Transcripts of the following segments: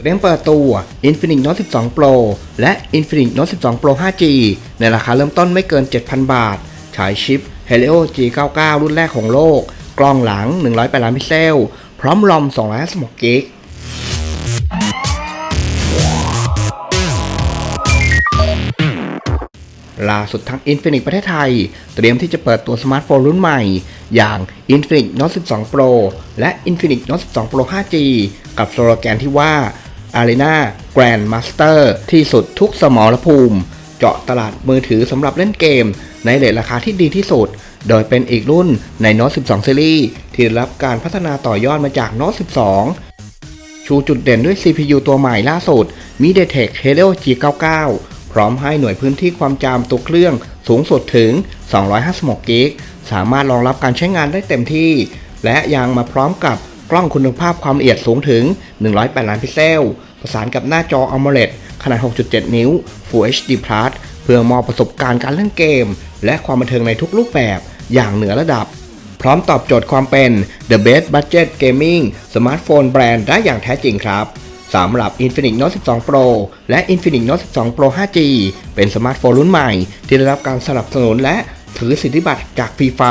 เตรียมเปิดตัว Infinix Note 12 Pro และ Infinix Note 12 Pro 5G ในราคาเริ่มต้นไม่เกิน 7,000 บาท ฉายชิป Helio G99 รุ่นแรกของโลก กล้องหลัง 108ล้านพิกเซล พร้อมรอม256กิกล่าสุดทาง Infinix ประเทศไทย เตรียมที่จะเปิดตัวสมาร์ทโฟนรุ่นใหม่ อย่าง Infinix Note 12 Pro และ Infinix Note 12 Pro 5G กับสโลแกนที่ว่า Arena Grand Master ที่สุดทุกสมรภูมิ เจาะตลาดมือถือสำหรับเล่นเกม ในเรทราคาที่ดีที่สุด โดยเป็นอีกรุ่นใน Note 12 Series ที่ได้รับการพัฒนาต่อยอดมาจาก Note 12 ชูจุดเด่นด้วย CPU ตัวใหม่ล่าสุด MediaTek Helio G99 พร้อมให้หน่วยพื้นที่ความจำตัวเครื่องสูงสุดถึง 256 กิก สามารถรองรับการใช้งานได้เต็มที่ และยังมาพร้อมกับ กล้องคุณภาพความละเอียดสูงถึง 108 ล้านพิกเซล ประสานกับหน้าจอ AMOLED ขนาด 6.7 นิ้ว Full HD Plus เพื่อมอบประสบการณ์การเล่นเกม และความบันเทิงในทุกรูปแบบอย่างเหนือระดับ พร้อมตอบโจทย์ความเป็น The Best Budget Gaming สมาร์ทโฟนแบรนด์ได้อย่างแท้จริงครับสำหรับ Infinix Note 12 Pro และ Infinix Note 12 Pro 5G เป็นสมาร์ทโฟนรุ่นใหม่ที่ได้รับการสนับสนุนและ ถือสิทธิบัตรจากฟรีไฟ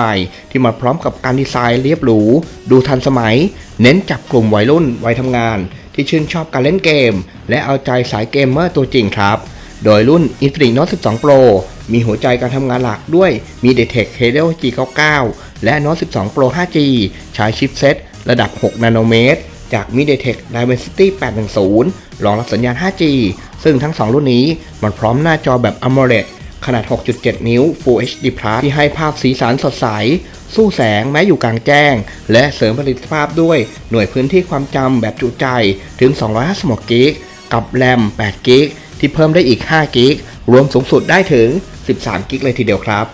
ที่มาพร้อมกับการดีไซน์เรียบหรู ดูทันสมัย เน้นจับกลุ่มวัยรุ่นวัยทำงาน ที่ชื่นชอบการเล่นเกม และเอาใจสายเกมเมอร์ตัวจริงครับ โดยรุ่น Infinix Note 12 Pro มีหัวใจการทำงานหลักด้วย MediaTek Helio G99 และ Note 12 Pro 5G ใช้ชิปเซตระดับ 6 นาโนเมตร จาก MediaTek Dimensity 810 รองรับสัญญาณ 5G ซึ่งทั้ง 2 รุ่นนี้มันพร้อมหน้าจอแบบ AMOLED ขนาด 6.7 นิ้ว Full HD Plus ที่ให้ภาพสีสันสดใส สู้แสงแม้อยู่กลางแจ้ง และเสริมประสิทธิภาพด้วยหน่วยพื้นที่ความจำแบบจุใจถึง 256กิกกับแรม8กิกที่เพิ่มได้อีก5กิกรวมสูงสุดได้ถึง 13กิกเลยทีเดียวครับ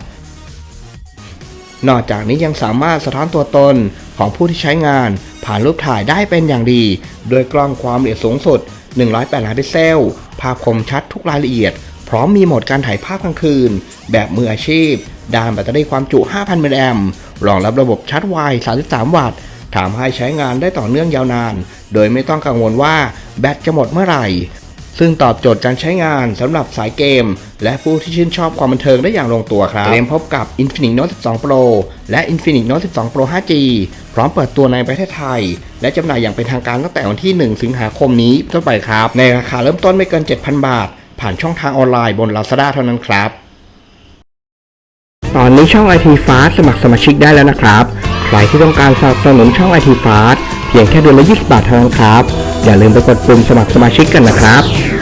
นอกจากนี้ยังสามารถสะท้อนตัวตนของผู้ที่ใช้งาน ผ่านรูปถ่ายได้เป็นอย่างดี โดยกล้องความละเอียดสูงสุด 108 ล้านพิกเซล ภาพคมชัดทุกรายละเอียด ร้อมมีโหมดการถ่ายภาพกลางคืน แบบมืออาชีพ ด้านแบตเตอรี่ความจุ 5,000มิลลิแอมรองรับระบบชาร์จไว 33 วัตต์ทำให้ใช้งานได้ต่อเนื่องยาวนาน โดยไม่ต้องกังวลว่าแบตจะหมดเมื่อไหร่ ซึ่งตอบโจทย์การใช้งานสำหรับสายเกม และผู้ที่ชื่นชอบความบันเทิงได้อย่างลงตัวครับ เตรียมพบกับ Infinix Note 12 Pro และ Infinix Note 12 Pro 5G พร้อมเปิดตัวในประเทศไทย และจำหน่ายอย่างเป็นทางการตั้งแต่วันที่ 1 สิงหาคมนี้ต้นไปครับ ในราคาเริ่มต้นไม่เกิน 7,000 บาท ผ่านช่องทางออนไลน์บน Lazada เท่านั้นครับ ตอนนี้ช่อง IT Fast สมัครสมาชิกได้แล้วนะครับ ใครที่ต้องการสนับสนุนช่อง IT Fast เพียงแค่เดือนละ20บาทเท่านั้นครับ อย่าลืมไปกดปุ่มสมัครสมาชิกกันนะครับ